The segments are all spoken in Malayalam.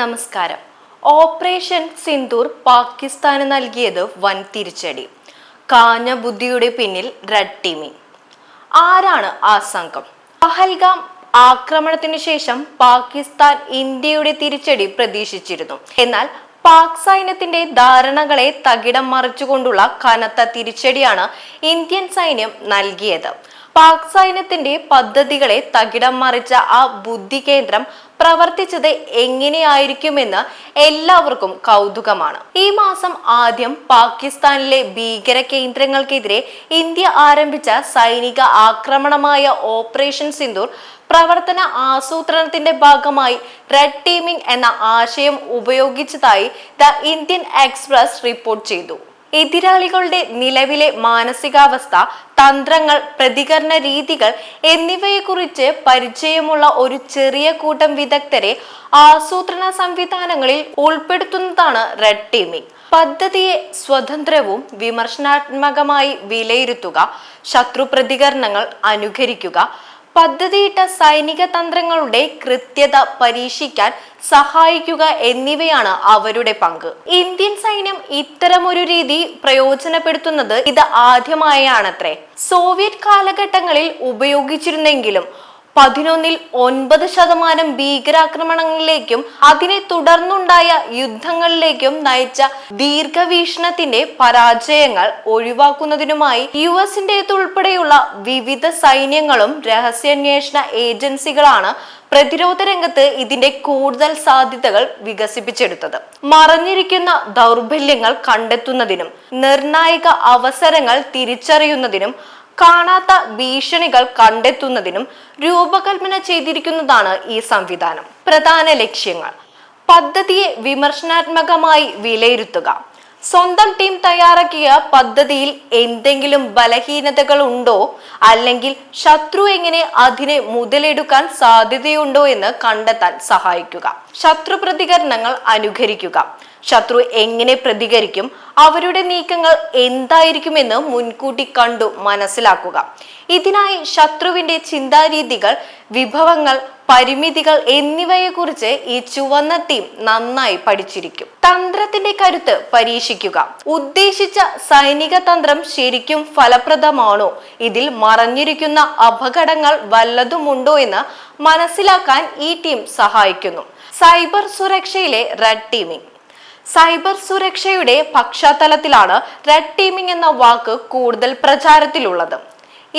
നമസ്കാരം. ഓപ്പറേഷൻ സിന്ദൂർ പാകിസ്ഥാന് നൽകിയത് വൻ തിരിച്ചടി. കാഞ്ഞ ബുദ്ധിയുടെ പിന്നിൽ റെഡ് ടീമിംഗ് ആരാണ് ആ സംഘം? പഹൽഗാം ആക്രമണത്തിനു ശേഷം പാകിസ്ഥാൻ ഇന്ത്യയുടെ തിരിച്ചടി പ്രതീക്ഷിച്ചിരുന്നു. എന്നാൽ പാക് സൈന്യത്തിന്റെ ധാരണകളെ തകിടം മറിച്ചുകൊണ്ടുള്ള കനത്ത തിരിച്ചടിയാണ് ഇന്ത്യൻ സൈന്യം നൽകിയത്. പാക് സൈന്യത്തിന്റെ പദ്ധതികളെ തകിടം മറിച്ച ആ ബുദ്ധി കേന്ദ്രം പ്രവർത്തിച്ചത് എങ്ങനെയായിരിക്കുമെന്ന് എല്ലാവർക്കും കൗതുകമാണ്. ഈ മാസം ആദ്യം പാകിസ്ഥാനിലെ ഭീകര കേന്ദ്രങ്ങൾക്കെതിരെ ഇന്ത്യ ആരംഭിച്ച സൈനിക ആക്രമണമായ ഓപ്പറേഷൻ സിന്ദൂർ പ്രവർത്തന ആസൂത്രണത്തിന്റെ ഭാഗമായി റെഡ് ടീമിംഗ് എന്ന ആശയം ഉപയോഗിച്ചതായി ദ ഇന്ത്യൻ എക്സ്പ്രസ് റിപ്പോർട്ട് ചെയ്തു. എതിരാളികളുടെ നിലവിലെ മാനസികാവസ്ഥ തന്ത്രങ്ങൾ പ്രതികരണ രീതികൾ എന്നിവയെക്കുറിച്ച് പരിചയമുള്ള ഒരു ചെറിയ കൂട്ടം വിദഗ്ധരെ ആസൂത്രണ സംവിധാനങ്ങളിൽ ഉൾപ്പെടുത്തുന്നതാണ് റെഡ് ടീമിംഗ് പദ്ധതിയെ സ്വതന്ത്രവും വിമർശനാത്മകമായി വിലയിരുത്തുക ശത്രു പ്രതികരണങ്ങൾ അനുകരിക്കുക പദ്ധതിയിട്ട സൈനിക തന്ത്രങ്ങളുടെ കൃത്യത പരീക്ഷിക്കാൻ സഹായിക്കുക എന്നിവയാണ് അവരുടെ പങ്ക്. ഇന്ത്യൻ സൈന്യം ഇത്തരമൊരു രീതി പ്രയോജനപ്പെടുത്തുന്നത് ഇത് ആദ്യമായാണത്രേ സോവിയറ്റ് കാലഘട്ടങ്ങളിൽ ഉപയോഗിച്ചിരുന്നെങ്കിലും പതിനൊന്നിൽ ഒൻപത് ശതമാനം ഭീകരാക്രമണങ്ങളിലേക്കും അതിനെ തുടർന്നുണ്ടായ യുദ്ധങ്ങളിലേക്കും നയിച്ച ദീർഘവീക്ഷണത്തിന്റെ പരാജയങ്ങൾ ഒഴിവാക്കുന്നതിനുമായി യു എസിന്റേതുൾപ്പെടെയുള്ള വിവിധ സൈന്യങ്ങളും രഹസ്യാന്വേഷണ ഏജൻസികളാണ് പ്രതിരോധ രംഗത്ത് ഇതിന്റെ കൂടുതൽ സാധ്യതകൾ വികസിപ്പിച്ചെടുത്തത്. മറഞ്ഞിരിക്കുന്ന ദൗർബല്യങ്ങൾ കണ്ടെത്തുന്നതിനും നിർണായക അവസരങ്ങൾ തിരിച്ചറിയുന്നതിനും കാണാത്ത ഭീഷണികൾ കണ്ടെത്തുന്നതിനും രൂപകൽപ്പന ചെയ്തിരിക്കുന്നതാണ് ഈ സംവിധാനം. പ്രധാന ലക്ഷ്യങ്ങൾ. പദ്ധതിയെ വിമർശനാത്മകമായി വിലയിരുത്തുക. സ്വന്തം ടീം തയ്യാറാക്കിയ പദ്ധതിയിൽ എന്തെങ്കിലും ബലഹീനതകൾ ഉണ്ടോ? അല്ലെങ്കിൽ ശത്രു എങ്ങനെ അതിനെ മുതലെടുക്കാൻ സാധ്യതയുണ്ടോ എന്ന് കണ്ടെത്താൻ സഹായിക്കുക. ശത്രു പ്രതികരണങ്ങൾ അനുകരിക്കുക. ശത്രു എങ്ങനെ പ്രതികരിക്കും? അവരുടെ നീക്കങ്ങൾ എന്തായിരിക്കുമെന്ന് മുൻകൂട്ടി കണ്ടു മനസ്സിലാക്കുക. ഇതിനായി ശത്രുവിന്റെ ചിന്താരീതികൾ വിഭവങ്ങൾ പരിമിതികൾ എന്നിവയെക്കുറിച്ച് ഈ ചുവന്ന ടീം നന്നായി പഠിച്ചിരിക്കും. തന്ത്രത്തിന്റെ കരുത്ത് പരീക്ഷിക്കുക. ഉദ്ദേശിച്ച സൈനിക തന്ത്രം ശരിക്കും ഫലപ്രദമാണോ? ഇതിൽ മറഞ്ഞിരിക്കുന്ന അപകടങ്ങൾ വല്ലതുമുണ്ടോ എന്ന് മനസ്സിലാക്കാൻ ഈ ടീം സഹായിക്കുന്നു. സൈബർ സുരക്ഷയിലെ റെഡ് ടീമിംഗ് സൈബർ സുരക്ഷയുടെ പശ്ചാത്തലത്തിലാണ് റെഡ് ടീമിംഗ് എന്ന വാക്ക് കൂടുതൽ പ്രചാരത്തിലുള്ളത്.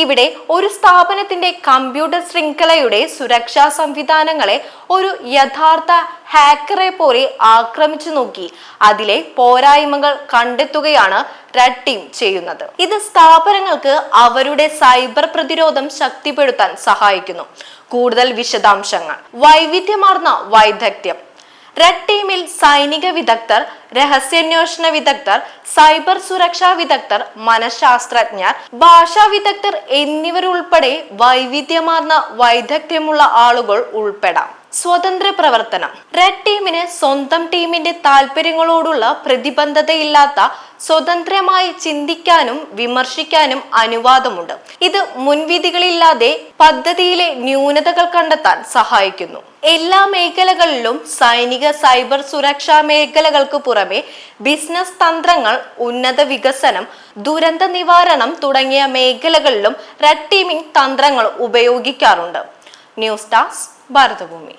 ഇവിടെ ഒരു സ്ഥാപനത്തിന്റെ കമ്പ്യൂട്ടർ ശൃംഖലയുടെ സുരക്ഷാ സംവിധാനങ്ങളെ ഒരു യഥാർത്ഥ ഹാക്കറെ പോലെ ആക്രമിച്ചു നോക്കി. അതിലെ പോരായ്മകൾ കണ്ടെത്തുകയാണ് റെഡ് ടീം ചെയ്യുന്നത്. ഇത് സ്ഥാപനങ്ങൾക്ക് അവരുടെ സൈബർ പ്രതിരോധം ശക്തിപ്പെടുത്താൻ സഹായിക്കുന്നു. കൂടുതൽ വിശദാംശങ്ങൾ. വൈവിധ്യമാർന്ന വൈദഗ്ധ്യം. റെഡ് ടീമിൽ സൈനിക വിദഗ്ധർ രഹസ്യാന്വേഷണ വിദഗ്ധർ സൈബർ സുരക്ഷാ വിദഗ്ധർ മനഃശാസ്ത്രജ്ഞർ ഭാഷാ വിദഗ്ധർ എന്നിവരുൾപ്പെടെ വൈവിധ്യമാർന്ന വൈദഗ്ധ്യമുള്ള ആളുകൾ ഉൾപ്പെടാം. സ്വതന്ത്ര പ്രവർത്തനം റെഡ് ടീമിന് സ്വന്തം ടീമിന്റെ താല്പര്യങ്ങളോടുള്ള പ്രതിബദ്ധതയില്ലാത്ത സ്വതന്ത്രമായി ചിന്തിക്കാനും വിമർശിക്കാനും അനുവാദമുണ്ട്. ഇത് മുൻവിധികളില്ലാതെ പദ്ധതിയിലെ ന്യൂനതകൾ കണ്ടെത്താൻ സഹായിക്കുന്നു. എല്ലാ മേഖലകളിലും സൈനിക സൈബർ സുരക്ഷാ മേഖലകൾക്ക് പുറമെ ബിസിനസ് തന്ത്രങ്ങൾ ഉന്നത വികസനം ദുരന്ത നിവാരണം തുടങ്ങിയ മേഖലകളിലും റെഡ് ടീമിംഗ് തന്ത്രങ്ങൾ ഉപയോഗിക്കാറുണ്ട്. News desk Bharathabhoomi